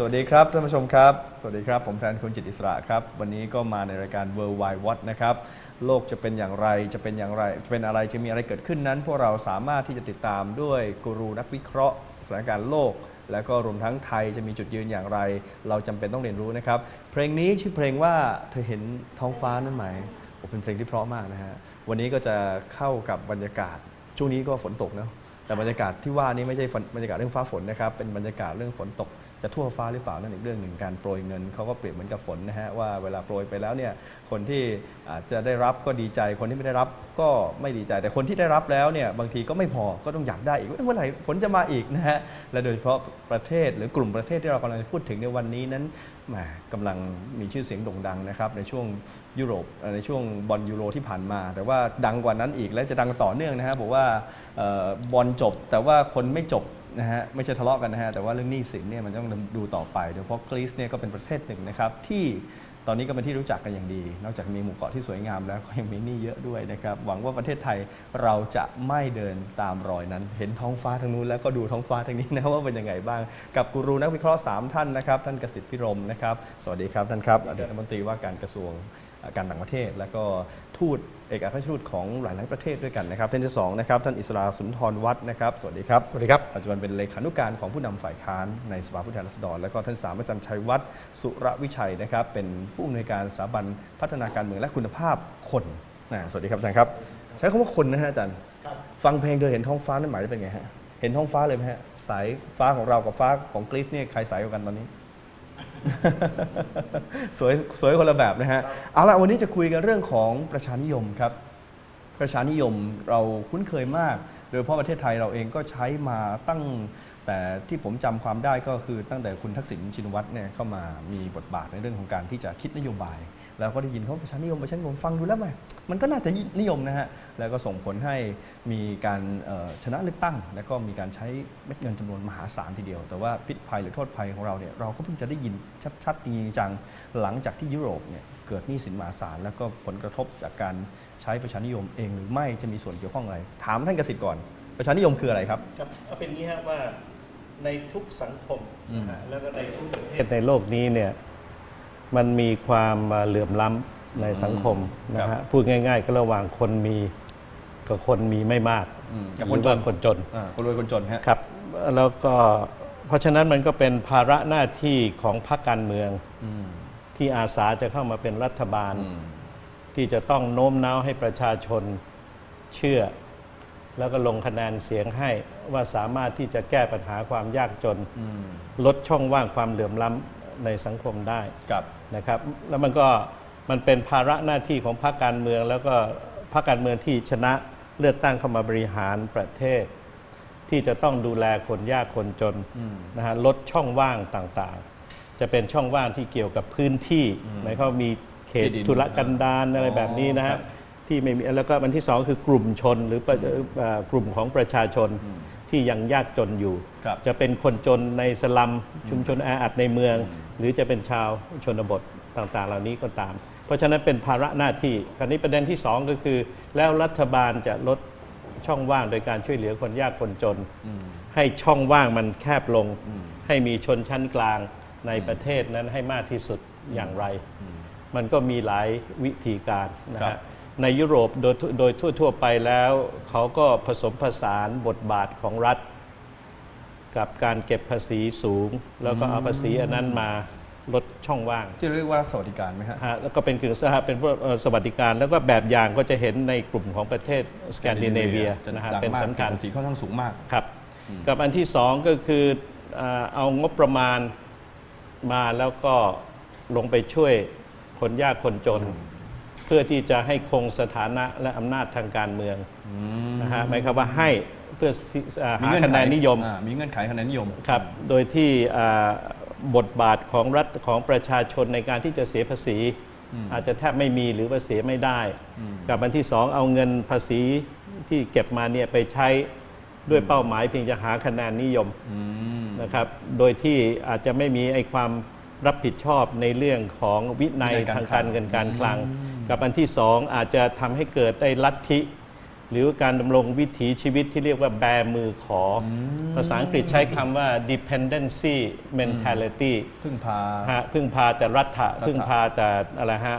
สวัสดีครับท่านผู้ชมครับ สวัสดีครับ ผมแทนคุณจิตอิสระครับ วันนี้ก็มาในรายการ Worldwide Watch นะครับ โลกจะเป็นอย่างไร จะเป็นอย่างไร จะเป็นอะไร จะมีอะไรเกิดขึ้นนั้น พวกเราสามารถที่จะติดตามด้วยกูรูนักวิเคราะห์สถานการณ์โลก แล้วก็รวมทั้งไทยจะมีจุดยืนอย่างไร เราจำเป็นต้องเรียนรู้นะครับ เพลงนี้ชื่อเพลงว่าเธอเห็นท้องฟ้านั่นไหมโอ้เป็นเพลงที่เพราะมากนะฮะ วันนี้ก็จะเข้ากับบรรยากาศ ช่วงนี้ก็ฝนตกเนอะแต่บรรยากาศที่ว่านี้ไม่ใช่ฝนบรรยากาศเรื่องฟ้าฝนนะครับ เป็นบรรยากาศเรื่องฝนตก จะทั่วฟ้าหรือเปล่านั่นอีกเรื่องหนึ่งการโปรยเงินเขาก็เปรียบเหมือนกับฝนนะฮะว่าเวลาโปรยไปแล้วเนี่ยคนที่อาจจะได้รับก็ดีใจคนที่ไม่ได้รับก็ไม่ดีใจ แต่คนที่ได้รับแล้วเนี่ยบางทีก็ไม่พอก็ต้องอยากได้อีกเมื่อไหร่ฝนจะมาอีกนะฮะและโดยเฉพาะประเทศหรือกลุ่มประเทศที่เรากำลังพูดถึงในวันนี้นั้นแหมกำลังมีชื่อเสียงโด่งดังนะครับในช่วงยุโรปในช่วงบอลยูโรที่ผ่านมา แต่ว่าดังกว่านั้นอีกและจะดังต่อเนื่องนะฮะบอกว่าออบอลจบแต่ว่าคนไม่จบ นะฮะไม่ใช่ทะเลาะกันนะฮะแต่ว่าเรื่องหนี้สินเนี่ยมันต้องดูต่อไปโดยเฉพาะกรีซเนี่ยก็เป็นประเทศหนึ่งนะครับที่ตอนนี้ก็เป็นที่รู้จักกันอย่างดี นอกจากมีหมู่เกาะที่สวยงามแล้วก็ยังมีหนี้เยอะด้วยนะครับหวังว่าประเทศไทยเราจะไม่เดินตามรอยนั้น เห็นท้องฟ้าทางนู้นแล้วก็ดูท้องฟ้าทางนี้นะว่าเป็นยังไงบ้าง กับกูรูนักวิเคราะห์สามท่านนะครับท่านกสิทธิพิรมนะครับสวัสดีครับท่านครับอดีตรัฐมนตรีว่าการกระทรวง การต่างประเทศ แล้วก็ทูตเอกอัครราชทูตของหลาย ๆ ประเทศด้วยกันนะครับท่านที่สองนะครับท่านอิสราสุนทรวัฒน์นะครับสวัสดีครับ สวัสดีครับ ปัจจุบันเป็นเลขานุการของผู้นำฝ่ายค้านในสภาผู้แทนราษฎร และก็ท่านสามอาจารย์ชัยวัฒน์สุรวิชัยนะครับเป็นผู้อำนวยการสถาบันพัฒนาการเมืองและคุณภาพคนนะสวัสดีครับอาจารย์ครับ ใช้คำว่าคนนะฮะอาจารย์ฟังเพลงเธอเห็นท้องฟ้านั่นหมายถึงเป็นไงฮะเห็นท้องฟ้าเลยไหมฮะสายฟ้าของเรากับฟ้าของกรีซเนี่ยใครสายกว่ากันตอนนี้ สวยสวยคนละแบบนะฮะเอาละวันนี้จะคุยกันเรื่องของประชานิยมครับ ประชานิยมเราคุ้นเคยมาก โดยเฉพาะประเทศไทยเราเองก็ใช้มาตั้งแต่ที่ผมจำความได้ก็คือตั้งแต่คุณทักษิณชินวัตรเนี่ยเข้ามามีบทบาทในเรื่องของการที่จะคิดนโยบาย แล้วก็ได้ยินเขาประชานิยมประชานิยมฟังดูแล้วไหมมันก็น่าจะนิยมนะฮะแล้วก็ส่งผลให้มีการเอ่อชนะเลือกตั้ง แล้วก็มีการใช้เม็ดเงินจำนวนมหาศาลทีเดียว แต่ว่าพิษภัยหรือโทษภัยของเราเนี่ยเราก็เพิ่งจะได้ยินชัดๆจริงๆจังหลังจากที่ยุโรปเนี่ยเกิดหนี้สินมหาศาลแล้วก็ผลกระทบจากการใช้ประชานิยมเองหรือไม่จะมีส่วนเกี่ยวข้องอะไร ถามท่านกสิทธิ์ก่อน ประชานิยมคืออะไรครับครับเอาเป็นอย่างนี้ครับว่าในทุกสังคมอืมนะฮะแล้วก็ในทุกประเทศในโลกนี้เนี่ย มันมีความเหลื่อมล้ำในสังคมนะฮะพูดง่าย ๆ ก็ระหว่างคนมีกับคนมีไม่มากอืมหกับรืคนอจว่านคนจนอ่าคนรวยคนจนฮะครับ แล้วก็เพราะฉะนั้นมันก็เป็นภาระหน้าที่ของพรรคการเมืองอืมที่อาสาจะเข้ามาเป็นรัฐบาลอืมที่จะต้องโน้มน้าวให้ประชาชนเชื่อ แล้วก็ลงคะแนนเสียงให้ว่าสามารถที่จะแก้ปัญหาความยากจนอืมลดช่องว่างความเหลื่อมล้ำ ในสังคมได้กับนะครับแล้วมันก็มันเป็นภาระหน้าที่ของพรรคการเมือง แล้วก็พรรคการเมืองที่ชนะเลือกตั้งเข้ามาบริหารประเทศ ที่จะต้องดูแลคนยากคนจนอืมนะฮะลดช่องว่างต่างๆ จะเป็นช่องว่างที่เกี่ยวกับพื้นที่อืมหมายความว่ามีเขตที่ดินธุรกันดารอะไรอ๋อแบบนี้นะครัฮะบที่ไม่มีแล้วก็อันที่สองคือกลุ่มชนหรือประเอ่อกลุ่มของประชาชนอืมที่ยังยากจนอยู่ครับจะเป็นคนจนในสลัมชุมชนแออัดในเมืองอืม หรือจะเป็นชาวชนบทต่างๆ เหล่านี้ก็ตาม เพราะฉะนั้นเป็นภาระหน้าที่คราวนี้ประเด็นที่สองก็คือ แล้วรัฐบาลจะลดช่องว่างโดยการช่วยเหลือคนยากคนจนอืมให้ช่องว่างมันแคบลงอืมให้มีชนชั้นกลางในประเทศนั้นให้มากที่สุดอย่างไรอืมมันก็มีหลายวิธีการนะครัฮะบในยุโรปโดยโดยทั่ว ๆ ไปแล้ว เขาก็ผสมผสานบทบาทของรัฐ กับการเก็บภาษีสูง แล้วก็เอาภาษีอันนั้นมาลดช่องว่างที่เรียกว่าสวัสดิการไหมฮะฮะแล้วก็เป็นกึ่งสหเป็นพวกเอ่อสวัสดิการ แล้วก็แบบอย่างก็จะเห็นในกลุ่มของประเทศสแกนดิเนเวียจะนะฮะดังเป็นมากสำคัญเก็บภาษีค่อนข้างสูงมากครับ กับอันที่สองก็คืออ่าเอางบประมาณมาแล้วก็ลงไปช่วยคนยากคนจน เพื่อที่จะให้คงสถานะและอำนาจทางการเมืองนะฮะหมายความว่าให้ เพื่อสิอ่าหาคะแนนนิยมอ่ามีเงื่อนไขคะแนนนิยมครับโดยที่อ่าบทบาทของรัฐของประชาชนในการที่จะเสียภาษี อาจจะแทบไม่มีหรือว่าเสียไม่ได้ กับอันที่สองเอาเงินภาษีที่เก็บมาเนี่ยไปใช้ด้วยเป้าหมายเพียงจะหาคะแนนนิยมนะครับ โดยที่อาจจะไม่มีไอ้ความรับผิดชอบในเรื่องของวินัยวินัยการทางคลักางรเงินการคลัง กับอันที่สองอาจจะทำให้เกิดได้ลัทธิ หรือการดำรงวิถีชีวิตที่เรียกว่าแบมือขออภาษาอังกฤษใช้คำว่า dependency mentality พึ่งพา ฮะพึ่งพาแต่รัฐะรัฐะพึ่งพาแต่อะไรฮะ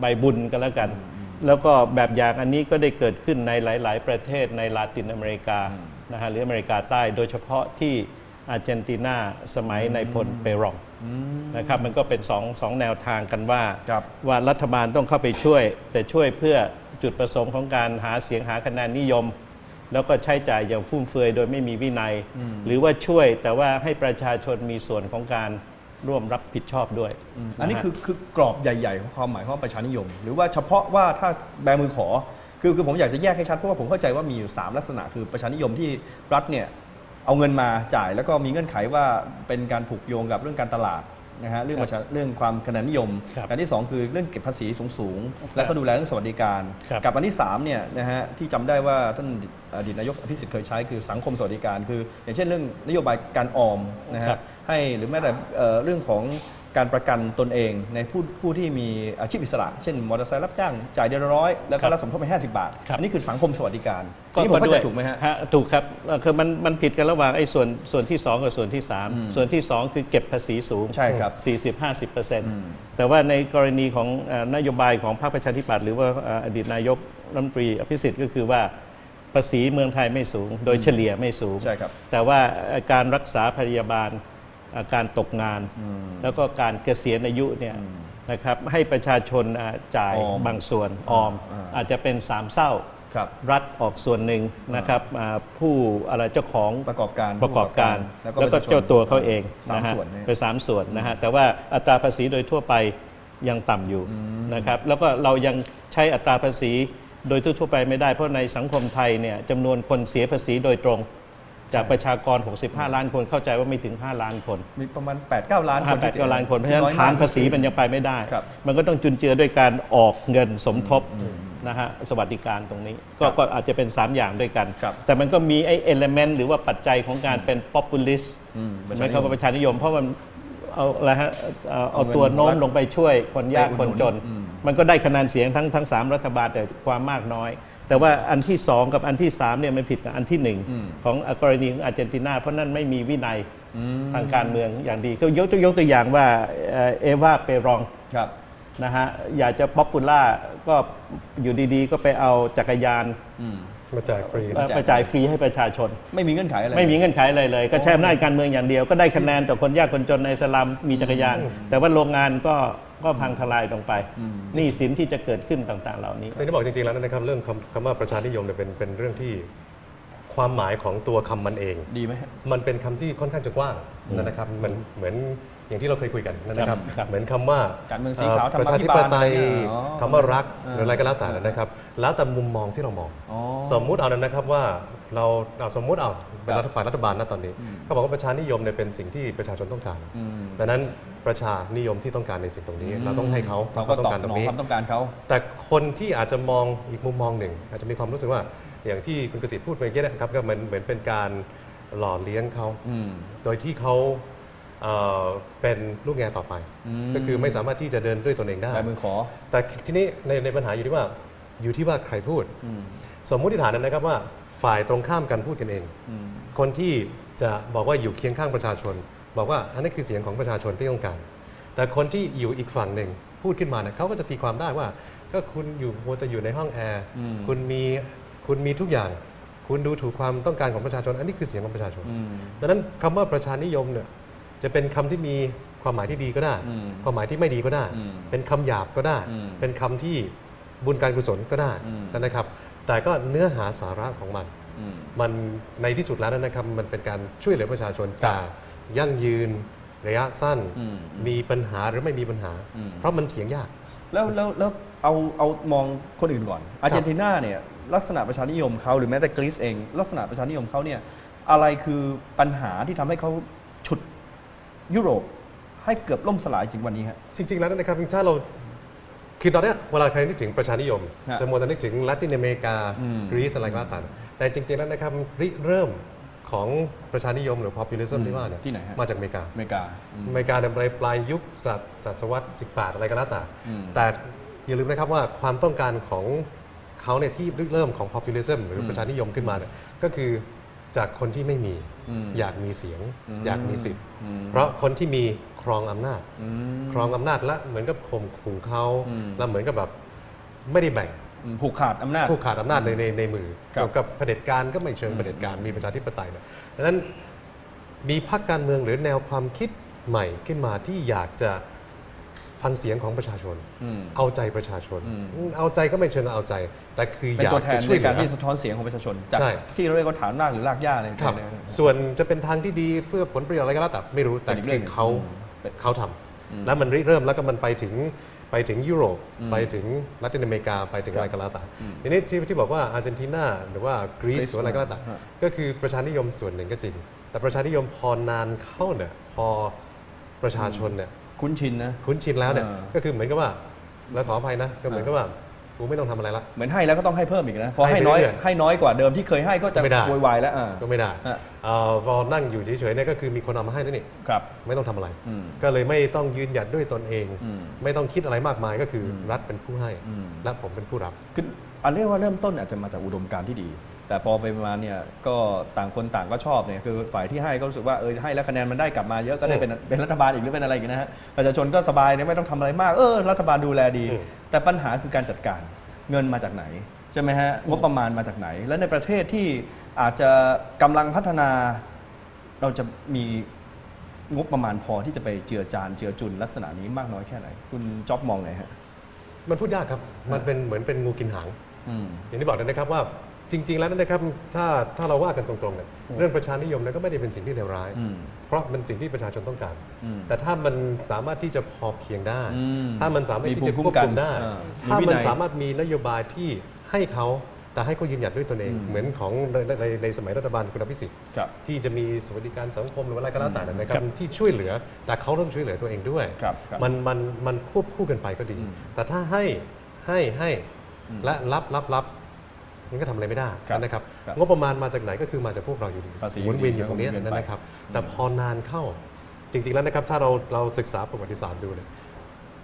ใบบุญกันแล้วกัน แล้วก็แบบอย่างอันนี้ก็ได้เกิดขึ้นในหลาย ๆ ประเทศในลาตินอเมริกานะฮะหรืออเมริกาใต้โดยเฉพาะที่อาร์เจนตินาสมัยในพลเปรองนะครับมันก็เป็นสองสองแนวทางกันว่า ครับ ว่ารัฐบาลต้องเข้าไปช่วย แต่ช่วยเพื่อ จุดประสงค์ของการหาเสียงหาคะแนนนิยม แล้วก็ใช้จ่ายอย่างฟุ่มเฟือยโดยไม่มีวินัย หรือว่าช่วยแต่ว่าให้ประชาชนมีส่วนของการร่วมรับผิดชอบด้วย อันนี้ะฮะคือคือกรอบใหญ่ๆของความหมายของประชานิยม หรือว่าเฉพาะว่าถ้าแบมือขอคือคือผมอยากจะแยกให้ชัดเพราะว่าผมเข้าใจว่ามีอยู่ 3 ลักษณะ คือประชานิยมที่รัฐเนี่ยเอาเงินมาจ่ายแล้วก็มีเงื่อนไขว่าเป็นการผูกโยงกับเรื่องการตลาด นะฮะเรื่องประชาเรื่องความคะแนนนิยมครับอันที่ 2 คือเรื่องเก็บภาษีสูงๆ แล้วก็ดูแลเรื่องสวัสดิการ ครับกับอันที่3เนี่ยนะฮะที่จำได้ว่าท่านอดีตนายกอภิสิทธิ์เคยใช้คือสังคมสวัสดิการ คือ อย่างเช่นเรื่องนโยบายการออมนะครัฮะบให้หรือแม้แต่เอ่อเรื่องของ การประกันตนเองในผู้ผู้ที่มีอาชีพอิสระ เช่นมอเตอร์ไซค์รับจ้างจ่ายเดือนละร้อยแล้วครัก็บรับสมทบไป50บาท ครับ อันนี้คือสังคมสวัสดิการนี่ผมเข้าใจถูกไหมฮะ ถูกครับเอ่อคือมันมันผิดกันระหว่างไอ้ส่วนส่วนที่ 2 กับส่วนที่ อืม3 ส่วนที่ 2 คือเก็บภาษีสูงใช่ครับ40-50%แต่ว่าในกรณีของเอ่อนโยบายของพรรคประชาธิปัตย์หรือว่าเอ่ออดีตนายกรัฐมนตรีอภิสิทธิ์ก็คือว่าภาษีเมืองไทยไม่สูง โดยเฉลี่ยไม่สูง ใช่ครับ แต่ว่าเอ่อการรักษาพยาบาลเอ่อ การตกงาน แล้วก็การเกษียณอายุเนี่ยนะครับให้ประชาชนอ่าจ่ายออมบางส่วนออมอ่าอาจจะเป็นสามเศร้าครับรัฐออกส่วนหนึ่งนะครับอ่าผู้อะไรเจ้าของประกอบการประกอบการ แล้วก็แล้วก็ประชาชนเจ้าตัวเขาเองสามนะฮะส่วนเนี่ยเป็นสามส่วนนะฮะแต่ว่าอัตราภาษีโดยทั่วไปยังต่ำอยู่นะครับแล้วก็เรายังใช้อัตราภาษีโดยทั่วๆไปไม่ได้เพราะในสังคมไทยเนี่ยจำนวนคนเสียภาษีโดยตรง จากประชากร 65 ล้านคนเข้าใจว่าไม่ถึง 5 ล้านคนมีประมาณ 8-9 ล้านคนห้าแปดที่ก็ล้านคน เพราะฉะนั้นอยมกฐานภาษีมันยังไปไม่ได้ครับมันก็ต้องจุนเจือด้วยการออกเงินสมทบนะฮะสวัสดิการตรงนี้ก็ก็อาจจะเป็น 3 อย่างด้วยกันครับแต่มันก็มีไอ้เอลเมนต์หรือว่าปัจจัยของการเป็น populist อืมประชาไม่นิยมเข้ากับประชานิยม เพราะมันเอาอะไรฮะเอาเอาเอาเงินตัวโน้มรัฐลงไปช่วยคนยากไปคอุดนหนุนจนอืมมันก็ได้คะแนนเสียงทั้งทั้งสามรัฐบาลแต่ความมากน้อย แต่ว่าอันที่สองกับอันที่สามเนี่ยมันผิดกับอันที่หนึ่งของกรณีของอาร์เจนตินาเพราะนั่นไม่มีวินัยทางการเมืองอย่างดีก็ยกตัวยกตัวอย่างว่าเอ่อเอวาเปรองครับนะฮะอยากจะป๊อปปูล่าก็อยู่ดีๆ ก็ไปเอาจักรยานมาจ่ายฟรีเอ่อไปจ่ายฟรีให้ประชาชน ไม่มีเงื่อนไขอะไรไม่มีเงื่อนไขอะไรเลย ก็ใช้อำนาจการเมืองอย่างเดียว ก็ได้คะแนนต่อคนยากคนจนในสลัมมีจักรยาน แต่ว่าโรงงานก็ ก็พังทลายลงไปหนี้สินที่จะเกิดขึ้นต่าง ๆ เหล่านี้แต่ที่บอกจริงๆแล้วนะครับเรื่องคำคำว่าประชานิยมเนี่ยเป็นเป็นเรื่องที่ความหมายของตัวคำมันเองดีไหมฮะมันเป็นคำที่ค่อนข้างจะกว้างนะครับมันเหมือนอย่างที่เราเคยคุยกันนะครับครับเหมือนคำว่าการเมืองสีขาวประชาธิปไตยธรรมาภิบาลอะไรเนี่ยอ๋อคำว่ารักอ่าหรืออะไรก็แล้วแต่นะครับ แล้วแต่มุมมองที่เรามองอ๋อสมมุติเอานะครับว่าเราเอาสมมุติเอาเป็นครับรัฐฝ่ายรัฐบาลนะตอนนี้เขาบอกว่าประชานิยมเนี่ยเป็นสิ่งที่ประชาชนต้องการอืมดังนั้น ประชานิยมที่ต้องการในสิ่งตรงนี้ เราต้องให้เขาเราก็ต้อตอบงการสตรนองงนี้ความต้องการเขาแต่คนที่อาจจะมองอีกมุมมองหนึ่ง อาจจะมีความรู้สึกว่าอย่างที่คุณกสิทธิ์พูดไปเมื่อกี้นะครับก็เหมือนเหมือนเป็นการหล่อเลี้ยงเขาอืมโดยที่เขาเอ่อเป็นลูกแงต่อไปอืมก็คือไม่สามารถที่จะเดินด้วยตนเองได้แบมือขอ แต่ทีนี้ในในปัญหาอยู่ที่ว่าอยู่ที่ว่าใครพูดอืมสมมุติฐานนั้นนะครับว่าฝ่ายตรงข้ามกันพูดกันเองอืมคนที่จะบอกว่าอยู่เคียงข้างประชาชน บอกว่าอันนี้คือเสียงของประชาชนที่ต้องการ แต่คนที่อยู่อีกฝั่งหนึ่งพูดขึ้นมาเนี่ยเขาก็จะตีความได้ว่า ก็คุณอยู่โมวแต่อยู่ในห้องแอร์อืมคุณมีคุณมีทุกอย่าง คุณดูถูกความต้องการของประชาชน อันนี้คือเสียงของประชาชนอืมดังนั้นคำว่าประชานิยมเนี่ยจะเป็นคำที่มีความหมายที่ดีก็ได้อืมความหมายที่ไม่ดีก็ได้อืมเป็นคำหยาบก็ได้อืมเป็นคำที่บุญการกุศลก็ได้อืมนะครับ แต่ก็เนื้อหาสาระของมันอืมมันในที่สุดแล้วนะครับ มันเป็นการช่วยเหลือประชาชนแต่ ยั่งยืน ระยะสั้นอืม มีปัญหาหรือไม่มีปัญหา อืม เพราะมันเถียงยาก แล้วแล้วแล้วเอาเอามองคนอื่นก่อน อาร์เจนตินาเนี่ยลักษณะประชานิยมเขาหรือแม้แต่กรีซเอง ลักษณะประชานิยมเขาเนี่ยอะไรคือปัญหาที่ทำให้เขาฉุดยุโรปให้เกือบล่มสลายจริงวันนี้ฮะ จริง ๆ แล้วนะครับถ้าเราคือตอนเนี้ยเวลาใครนึกถึงประชานิยม ฮะจะมัวแต่นึกถึงละตินอเมริกาอืม กรีซอะไรก็ตามแต่จริง ๆ แล้วนะครับริเริ่ม ของประชานิยมหรือ populism อืมที่ว่าเนี่ยที่ไหนฮะ มาจากอเมริกา อเมริกาอืม อเมริกาในปลายปลายยุคศตศตวรรษ18 อะไรก็แล้วแต่ อืมแต่อย่าลืมนะครับว่าความต้องการของเขาเนี่ยที่ริเริ่มของ populism หรือประชานิยมขึ้นมาเนี่ยก็คือจากคนที่ไม่มีอืม อยากมีเสียงอืมอยากมีสิทธิ์ อืมเพราะคนที่มีครองอำนาจ อืม ครองอำนาจและเหมือนกับข่มขู่เขาอืม แล้วเหมือนกับแบบไม่ได้แบ่งอืม ผูกขาดอำนาจ ผู้ขาดอำนาจในในในมือครับ เกี่ยวกับเผด็จการก็ไม่เชิงอืมเผด็จการมีประชาธิปไตยนะดังนั้นมีพรรคการเมืองหรือแนวความคิดใหม่ขึ้นมาที่อยากจะฟังเสียงของประชาชน อืม เอาใจประชาชน อืม เอาใจก็ไม่เชิงเอาใจ แต่คือเป็นอยากตัวแทจะนช่วยในเหลืการอ ที่สะท้อนเสียงของประชาชน จากใช่ ที่เราเรียกว่าฐานรากหรือรากหญ้าในครับในส่วนจะเป็นทางที่ดีเพื่อผลประโยชน์อะไรก็แล้วแต่ไม่รู้ แต่เป็นอีกเรื่คือองหนึ่งเขาอืมเขาทอืมำแล้วมันริเริ่มแล้วก็มันไปถึง ไปถึงยุโรปอืมไปถึงละตินอเมริกาไปถึงครับอะไรก็แล้วแต่อืมทีนี้ที่ที่บอกว่าอาร์เจนตินาหรือว่ากรีซกรีซหรืออะไรก็แล้วแต่ฮะก็คือประชานิยมส่วนหนึ่งก็จริง แต่ประชานิยมพอนานเข้าเนี่ยพอประชาชนเนี่ยคุ้นชินนะคุ้นชินแล้วเนี่ยอ่าก็คือเหมือนกับว่าแล้วขออภัยนะก็เหมือนกับว่า กูไม่ต้องทำอะไรละ เหมือนให้แล้วก็ต้องให้เพิ่มอีกนะพอให้ให้น้อยเรื่อยๆให้น้อยกว่าเดิมที่เคยให้ก็จะไม่ได้ โวยวายแล้วอ่า ก็ไม่ได้อะ เอ่อพอนั่งอยู่เฉยๆเนี่ยก็คือมีคนเอามาให้แล้วนี่ครับ ไม่ต้องทำอะไร อืมก็เลยไม่ต้องยืนหยัดด้วยตนเอง อืมไม่ต้องคิดอะไรมากมายก็คืออมรัฐเป็นผู้ให้ อืม และผมเป็นผู้รับ คืออันเรียกว่าเริ่มต้นอาจจะมาจากอุดมการณ์ที่ดี แต่พอไปมาเนี่ยก็ต่างคนต่างก็ชอบเนี่ยคือฝ่ายที่ให้ก็รู้สึกว่าเออให้แล้วคะแนนมันได้กลับมาเยอะก็ได้อืมเป็นเป็นรัฐบาลอีกหรือเป็นอะไรอย่างเงี้ยนะฮะประชาชนก็สบายเนี่ยไม่ต้องทำอะไรมากเออรัฐบาลดูแลดีอืมแต่ปัญหาคือการจัดการเงินมาจากไหนใช่ไหมฮะงบประมาณมาจากไหน และในประเทศที่อาจจะกำลังพัฒนาเราจะมีงบประมาณพอที่จะไปเจือจานเจือจุนลักษณะนี้มากน้อยแค่ไหน คุณจ๊อบมองไงฮะมันพูดยากครับ มันเป็นเหมือนเป็นงูกินหางอืมอย่างที่บอกนะครับว่า จริง ๆ แล้วนะครับถ้าถ้าเราว่ากันตรงๆเนี่ยเรื่องประชานิยมเนี่ยก็ไม่ได้เป็นสิ่งที่เลวร้าย อืม เพราะมันสิ่งที่ประชาชนต้องการ อืม แต่ถ้ามันสามารถที่จะพอเพียงได้ อืมถ้ามันสามารถที่จะมีภูคมิวบคุ้มกันคุมได้ อ่าถ้ามีวินัมันย สามารถมีนโยบายที่ให้เขาแต่ให้เขายืนหยัดด้วยตนเองอืมเหมือนของในในในสมัยรัฐบาลคุณอภิสิทธิ์ ครับ ที่จะมีสวัสดิการสังคมหรืออะไรก็แล้วแต่นะคครัรับบที่ช่วยเหลือ แต่เขาต้องช่วยเหลือตัวเองด้วย ครับครับมันมันมันควบคู่กันไปก็ดีอืมแต่ถ้าให้ให้ให้อืมและรับรับรับ มันก็ทำอะไรไม่ได้ครับนะครับครับงบประมาณมาจากไหนก็คือมาจากพวกเราอยู่ดีภาษีหมุนเวียนอยู่ตรงเนี้ยหมุนเวียนไปนะครับ แต่พอนานเข้าจริง ๆแล้วนะครับถ้าเราเราศึกษาประวัติศาสตร์ดูเนี่ย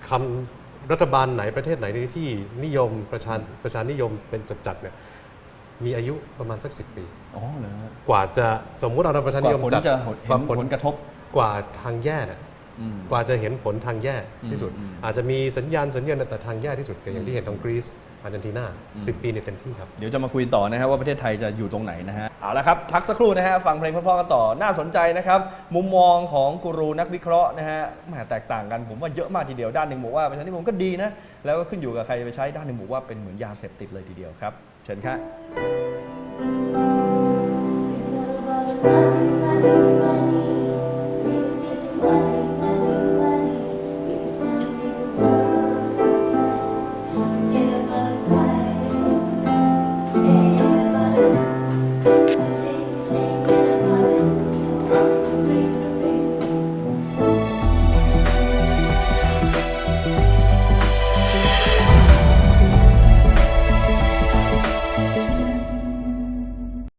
คำรัฐบาลไหนประเทศไหนที่นิยมประชาประชานิยมเป็นจัดๆเนี่ยมีอายุประมาณสักสิปี อ๋อเหรอฮะกว่าจะสมมุติเราประชากนิว่ายมผลจัดจะกเห็ว่านผลผลกระทบ กว่าทางแย่เนี่ยอืม กว่าจะเห็นผลทางแย่ที่สุดอืมอาจจะมีสัญญาณสัญญาณแต่ทางแย่ที่สุดก็อย่างที่เห็นของกรีซอาร์เจนตินาอืมสิบปีเนี่ยเต็มที่ครับ เดี๋ยวจะมาคุยต่อนะครับว่าประเทศไทยจะอยู่ตรงไหนนะฮะ เอาละครับ พักสักครู่นะฮะ ฟังเพลงเพราะๆกันต่อ น่าสนใจนะครับ มุมมองของกูรูนักวิเคราะห์นะฮะแหมแตกต่างกันผมว่าเยอะมากทีเดียว ด้านหนึ่งบอกว่าประชาธิปไตยก็ดีนะ แล้วก็ขึ้นอยู่กับใครจะไปใช้ ด้านหนึ่งบอกว่าเป็นเหมือนยาเสพติดเลยทีเดียวครับ เชิญครับ